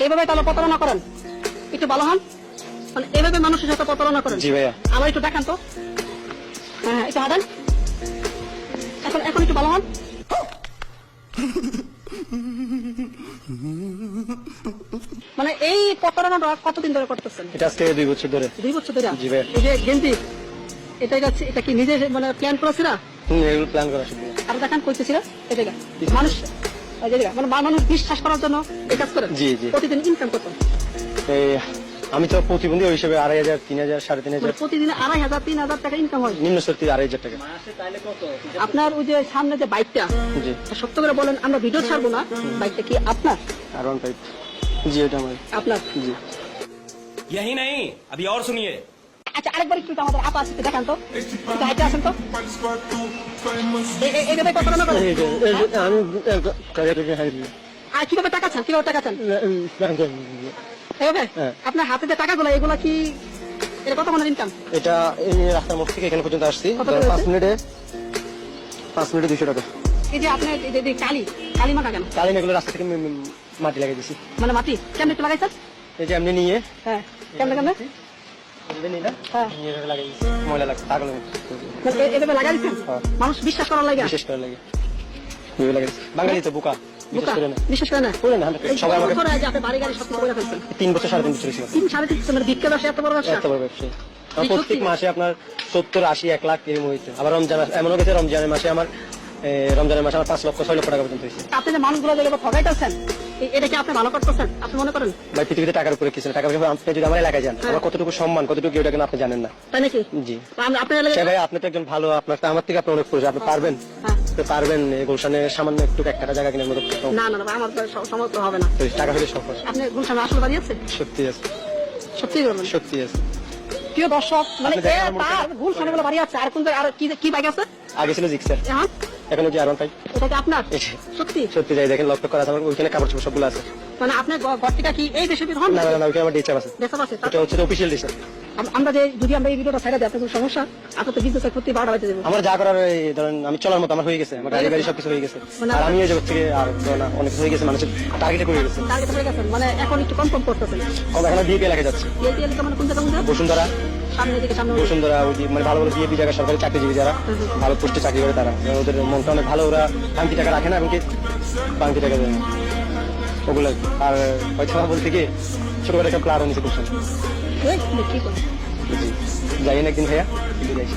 এইভাবে তাহলে প্রতারণা করেন। একটু ভালো হন। মানে এইভাবে মানুষের সাথে প্রতারণা করেন। জি ভাইয়া। আমার একটু দেখান তো। হ্যাঁ হ্যাঁ, একটু হাঁটান। এখন এখন একটু ভালো হন। মানে এই প্রতারণাটা কতদিন ধরে করতেছেন? এটা আজকে দুই বছর ধরে। দুই বছর ধরে? জি ভাইয়া। এই যে গেঞ্জি এটা এটা- এটা কি নিজে মানে প্ল্যান করেছিল? হুম, এগুলো প্ল্যান করা আর দেখান কইতেছিল। এটা মানুষ মানে মানুষ বিশ্বাস করার জন্য এই কাজ করে জি, জি। প্রতিদিন ইনকাম করতো এই আমি তো প্রতিবন্ধী ওই হিসেবে আড়াই হাজার তিন হাজার সাড়ে তিন হাজার মানে প্রতিদিন আড়াই হাজার তিন হাজার টাকা ইনকাম হয় নিম্ন শক্তি আড়াই হাজার টাকা আপনার ওই যে সামনে যে বাইকটা জি সত্য করে বলেন আমরা ভিডিও ছাড়বো না বাইকটা কি আপনার আর ওয়ান ফাইভ জি ওটা আমার আপনার জি यही नहीं अभी और सुनिए আচ্ছা আরেকবার একটু আমাদের আপা আসতে দেখান তো। হাইটে আসেন তো? এইভাবে হাই আর কীভাবে টাকা চান? কীভাবে টাকা চান? এইভাবে হ্যাঁ। আপনার হাতে যে টাকাগুলো এগুলো কি এটা কত মানে ইনকাম এটা এই রাস্তার মোড় থেকে এখানে পর্যন্ত আসছি। পাঁচ মিনিটে পাঁচ মিনিটে দুশো টাকা। এই যে আপনার কালি কালি মাখা কেন? এগুলো রাস্তা থেকে মাটি লাগিয়ে দিছি মানে মাটি? কেমন একটু লাগাইছেন? এই যে এমনি নিয়ে। হ্যাঁ কেমন কেমন? মানুষ বিশ্বাস করার লাগে বিশেষ করে লাগে এভাবে লাগিয়ে দিছি। বাঙালি তো বোকা বিশেষ বোকা করে না বিশ্বাস করে না করে না সবাই আমাকে বছর আগে আপনি বাড়ি গাড়ি সব করে ফেলছেন তিন বছর সাড়ে তিন বছর ছিল তিন সাড়ে তিন বছর ব্যবসা এত বড় ব্যবসা এত বড় ব্যবসায়ী প্রত্যেক মাসে আপনার সত্তর আশি এক লাখ এরকম হয়েছে আবার রমজান এমনও গেছে রমজানের মাসে আমার রমজানের মাসে আমার পাঁচ লক্ষ ছয় লক্ষ টাকা পর্যন্ত হয়েছে আপনি যে মানুষগুলো যেগুলো এ- এটা কি আপনি ভালো করতেছেন? আপনি মনে করেন? ভাই পৃথিবীতে টাকার উপরে কিছু না টাকা পয়সা আপনি যদি আমার এলাকায় যান হ্যাঁ। আমার কতটুকু সম্মান কতটুকু কিন্তু আপনি জানেন না। তাই নাকি? জি। এলাকায় ভাই আপনি তো একজন ভালো আপনার আমার থেকে আপনি অনেক পরিচয় আপনি পারবেন? হ্যাঁ। পারবেন গুলশানে সামান্য একটু এক টাকা জায়গা কেনার মতো না না না আমার সমর্থ হবে না। টাকা হলে সফল। আপনি গুলশানে আসলে বাড়ি আছে? সত্যি আছে। সত্যি বলবেন? সত্যি আছে। প্রিয় দর্শক মানে আপনি গুলশানে বলে বাড়ি আছে আর কোন আর কি কি বাইক আছে? আগে ছিল জিক্সার। এখন ওই পাই এটা কি আপনার? সত্যি? সত্যি যাই দেখেন করা আছে আমার ওইখানে কাপড় চোপড় সবগুলো আছে। মানে আপনার কি এই দেশে হন না না না ওইখানে আমার আছে। আছে এটা হচ্ছে অফিসিয়াল আমরা যে যদি আমরা এই ভিডিওটা ছাড়া দিই আপনার কোনো সমস্যা? আপনার তো দেবো। আমার যা করার এই ধরেন আমি চলার মতো আমার হয়ে গেছে আমার গাড়ি গাড়ি সবকিছু হয়ে গেছে। মানে আর আমি এই জগৎ থেকে আর না অনেক কিছু হয়ে গেছে মানুষের টার্গেটে করে গেছে। টার্গেট হয়ে গেছেন মানে এখন একটু কম কম করতেছেন কম এখন এলাকায় যাচ্ছে। মানে কোন জায়গা বসুন্ধরা। সামনে দিকে সামনে বসুন্ধরা ওই যে মানে ভালো ভালো বিয়ে জায়গায় সরকারি চাকরিজীবী যারা ভালো পোস্টে চাকরি করে তারা। ওদের মনটা অনেক ভালো ওরা বাংতি টাকা রাখে না এমনকি বাংতি টাকা দেয় ওগুলো আর হয়তো বলতে কি ছোটবেলা একটা প্লার কি করে। যাই না একদিন ভাইয়া যাইছি